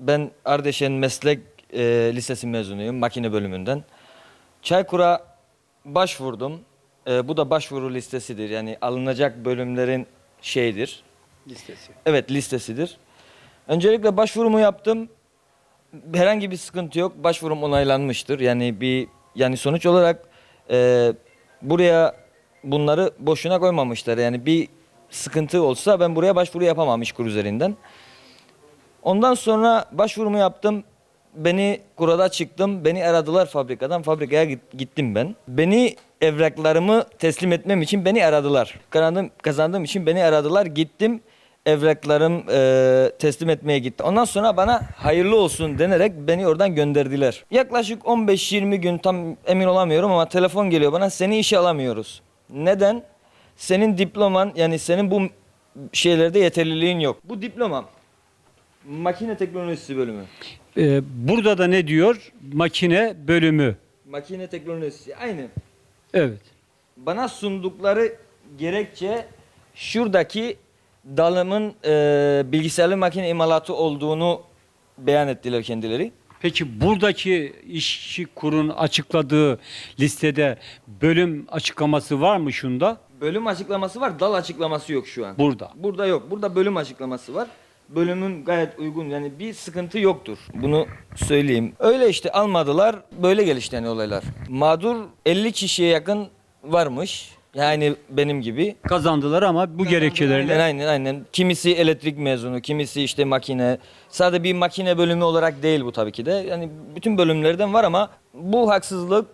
Ben Ardeşen Meslek e, Lisesi mezunuyum makine bölümünden. Çaykur'a başvurdum. E, bu da başvuru listesidir. Yani alınacak bölümlerin şeyidir. Listesi. Evet listesidir. Öncelikle başvurumu yaptım. Herhangi bir sıkıntı yok. Başvurum onaylanmıştır. Yani bir yani sonuç olarak e, buraya bunları boşuna koymamışlar. Yani bir sıkıntı olsa ben buraya başvuru yapamam İşkur üzerinden. Ondan sonra başvurumu yaptım. Beni kurada çıktım. Beni aradılar fabrikadan. Fabrikaya git- gittim ben. Beni evraklarımı teslim etmem için beni aradılar. Kazandım, kazandığım için beni aradılar. Gittim. Evraklarım e, teslim etmeye gitti. Ondan sonra bana hayırlı olsun denerek beni oradan gönderdiler. Yaklaşık 15-20 gün tam emin olamıyorum ama telefon geliyor bana. Seni işe alamıyoruz. Neden? Senin diploman yani senin bu şeylerde yeterliliğin yok. Bu diplomam. Makine teknolojisi bölümü. Ee, burada da ne diyor? Makine bölümü. Makine teknolojisi aynı. Evet. Bana sundukları gerekçe şuradaki dalımın e, bilgisayarlı makine imalatı olduğunu beyan ettiler kendileri. Peki buradaki işçi kurun açıkladığı listede bölüm açıklaması var mı şunda? Bölüm açıklaması var, dal açıklaması yok şu an. Burada. Burada yok. Burada bölüm açıklaması var. Bölümün gayet uygun yani bir sıkıntı yoktur. Bunu söyleyeyim. Öyle işte almadılar. Böyle gelişti yani olaylar. Mağdur 50 kişiye yakın varmış. Yani benim gibi. Kazandılar ama bu gerekçelerle Aynen aynen aynen. Kimisi elektrik mezunu, kimisi işte makine. Sadece bir makine bölümü olarak değil bu tabii ki de. Yani bütün bölümlerden var ama bu haksızlık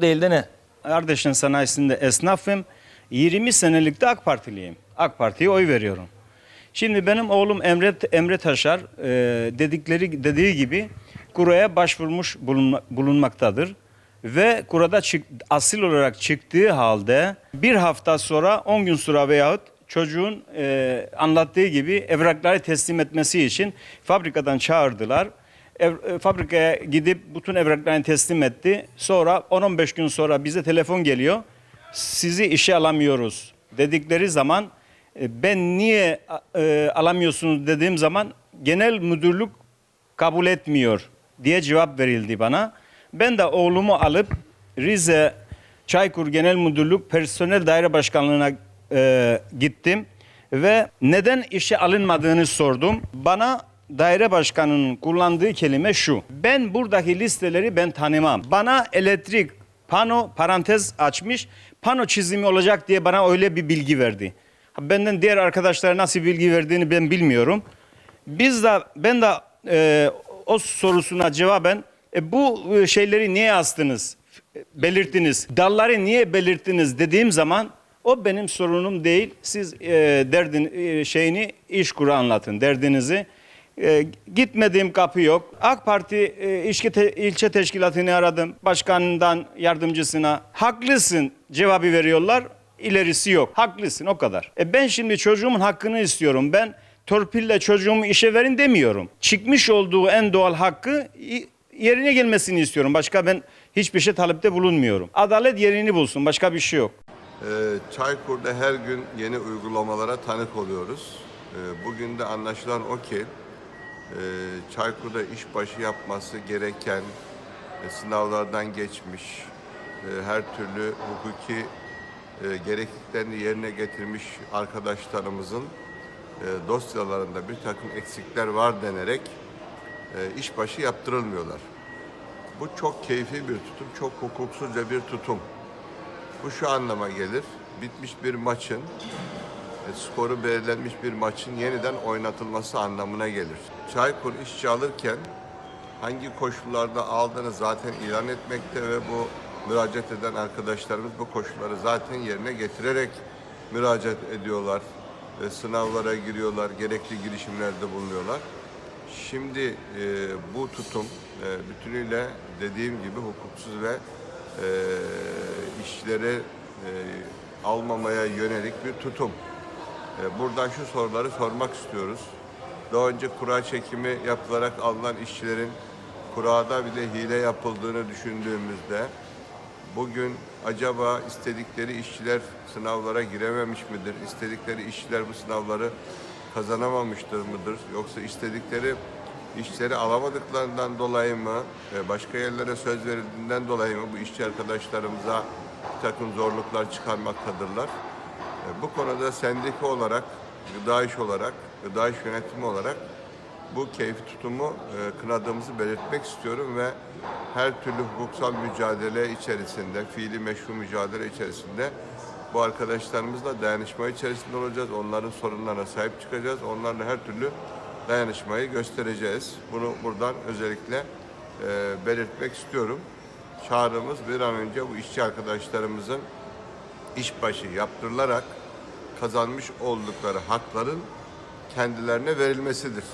değil de ne? Ardeşen sanayisinde esnafım. 20 senelik de AK Partiliyim. AK Parti'ye oy veriyorum. Şimdi benim oğlum Emre, Emre Taşar e, dedikleri dediği gibi kuraya başvurmuş bulunma- bulunmaktadır. Ve kurada çık, asil olarak çıktığı halde bir hafta sonra 10 gün sonra veyahut çocuğun e, anlattığı gibi evrakları teslim etmesi için fabrikadan çağırdılar. Ev- e, fabrikaya gidip bütün evraklarını teslim etti. Sonra 10-15 gün sonra bize telefon geliyor. Sizi işe alamıyoruz dedikleri zaman ben niye e, alamıyorsunuz dediğim zaman genel müdürlük kabul etmiyor diye cevap verildi bana. Ben de oğlumu alıp Rize Çaykur Genel Müdürlük Personel Daire Başkanlığı'na e, gittim ve neden işe alınmadığını sordum. Bana daire başkanının kullandığı kelime şu. Ben buradaki listeleri ben tanımam. Bana elektrik pano parantez açmış. Pano çizimi olacak diye bana öyle bir bilgi verdi. Benden diğer arkadaşlara nasıl bilgi verdiğini ben bilmiyorum. Biz de ben de e, o sorusuna cevaben e, bu e, şeyleri niye astınız? Belirttiniz. Dalları niye belirttiniz dediğim zaman o benim sorunum değil. Siz e, derdin e, şeyini iş kuru anlatın derdinizi. E, gitmediğim kapı yok. AK Parti e, ilçe, te- ilçe teşkilatını aradım. Başkanından yardımcısına. Haklısın cevabı veriyorlar. İlerisi yok. Haklısın o kadar. E ben şimdi çocuğumun hakkını istiyorum. Ben torpille çocuğumu işe verin demiyorum. Çıkmış olduğu en doğal hakkı yerine gelmesini istiyorum. Başka ben hiçbir şey talepte bulunmuyorum. Adalet yerini bulsun. Başka bir şey yok. Ee, Çaykur'da her gün yeni uygulamalara tanık oluyoruz. Ee, Bugün de anlaşılan o ki e, Çaykur'da işbaşı yapması gereken e, sınavlardan geçmiş, e, her türlü hukuki e, gerekliliklerini yerine getirmiş arkadaşlarımızın e, dosyalarında bir takım eksikler var denerek e, işbaşı yaptırılmıyorlar. Bu çok keyfi bir tutum, çok hukuksuzca bir tutum. Bu şu anlama gelir. Bitmiş bir maçın, e, skoru belirlenmiş bir maçın yeniden oynatılması anlamına gelir. Çaykur işçi alırken hangi koşullarda aldığını zaten ilan etmekte ve bu müracaat eden arkadaşlarımız bu koşulları zaten yerine getirerek müracaat ediyorlar. E, sınavlara giriyorlar, gerekli girişimlerde bulunuyorlar. Şimdi e, bu tutum e, bütünüyle dediğim gibi hukuksuz ve e, işleri e, almamaya yönelik bir tutum. E, buradan şu soruları sormak istiyoruz. Daha önce kura çekimi yapılarak alınan işçilerin kurada bir de hile yapıldığını düşündüğümüzde bugün acaba istedikleri işçiler sınavlara girememiş midir? İstedikleri işçiler bu sınavları kazanamamıştır mıdır? Yoksa istedikleri işleri alamadıklarından dolayı mı, başka yerlere söz verildiğinden dolayı mı bu işçi arkadaşlarımıza bir takım zorluklar çıkarmaktadırlar. E, Bu konuda sendika olarak, gıda iş olarak, gıda iş yönetimi olarak bu keyfi tutumu e, kınadığımızı belirtmek istiyorum ve her türlü hukuksal mücadele içerisinde, fiili meşru mücadele içerisinde bu arkadaşlarımızla dayanışma içerisinde olacağız. Onların sorunlarına sahip çıkacağız. Onlarla her türlü dayanışmayı göstereceğiz. Bunu buradan özellikle e, belirtmek istiyorum. Çağrımız bir an önce bu işçi arkadaşlarımızın işbaşı yaptırılarak kazanmış oldukları hakların kendilerine verilmesidir.